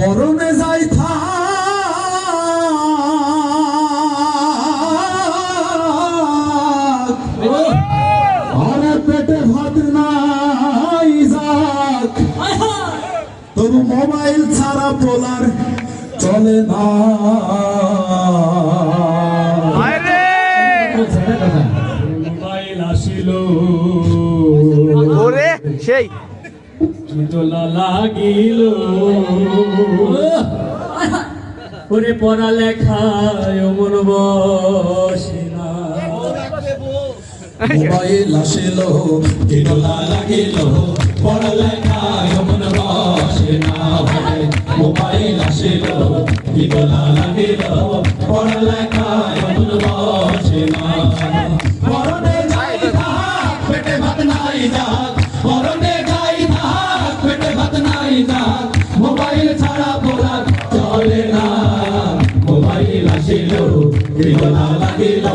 পরনে যাই থাক আর পেটে ভাত নাই যাক। তবু মোবাইল ছাড়া পোলার চলে না। মোবাইল আসিল। সেই। দোলা লাগিল। ওরে পড়ালেখায় মন বসে না। লাগিল পড়ালেখায় আসিল কিনলা লাগিল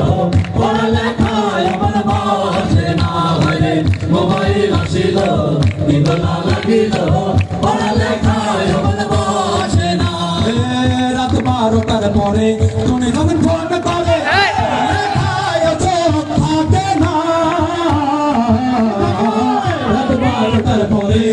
পড়ালেখায় মন বসে না ভাই মোবাইল আসিল কিনলা লাগিল পড়ালেখায় মন বসে না রাত বারোটার পরে তুমি যখন ফোন করে থাকে না রাত বারোটার পরে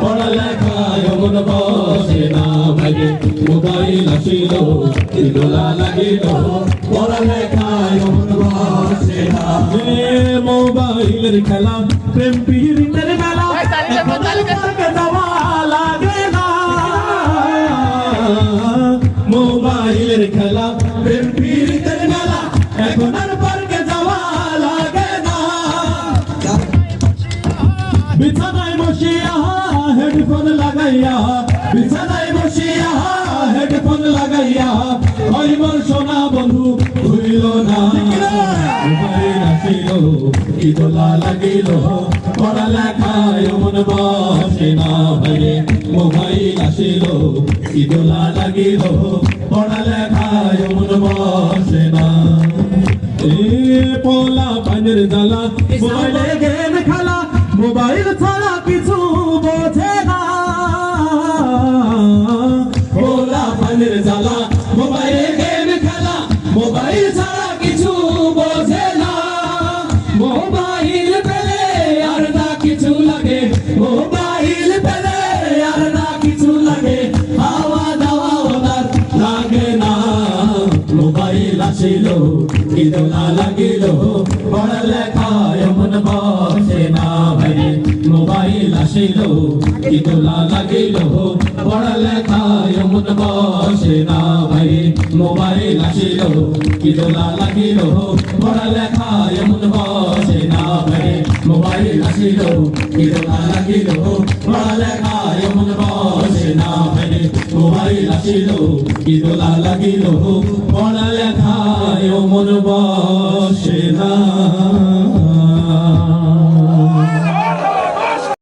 পড়ালেখায় মন বসে না ভাগে। মোবাইল আসিল ইদোলা লাগিল পড়ালেখায় মন বসে না মোবাইলের খেলা প্রেম পীড়িতের বেলা মোবাইলের খেলা প্রেম পীড়িতের বেলা এখন আর বিছানায় বসিয়া হেডফোন লাগাইয়া বিছানায় বসিয়া হেডফোন লাগাইয়া ওই মোর সোনা বন্ধু হইল না। লাগিল পড়ালেখায় মন বসে না ভাইরে। মোবাইল আসিল ইদোলা লাগিল পড়ালেখায় মন বসে না। এ পোলা পানের জ্বালা মোবাইলে গেম খেলা মোবাইল ছাড়া কিছু বোঝে লাগিল পড়ালেখায় মন বসে না ভাই মোবাইল আসিল ইদোলা লাগিল পড়ালেখায় মন বসে না ভাই মোবাইল আসিল ইদোলা লাগিল পড়ালেখায় মন বসে না ভাই মোবাইল আসিল ইদোলা লাগিল পড়ালেখায় মন বসে না ভাই মোবাইল আসিল ইদোলা লাগিল পড়ালেখায় মন বসে না।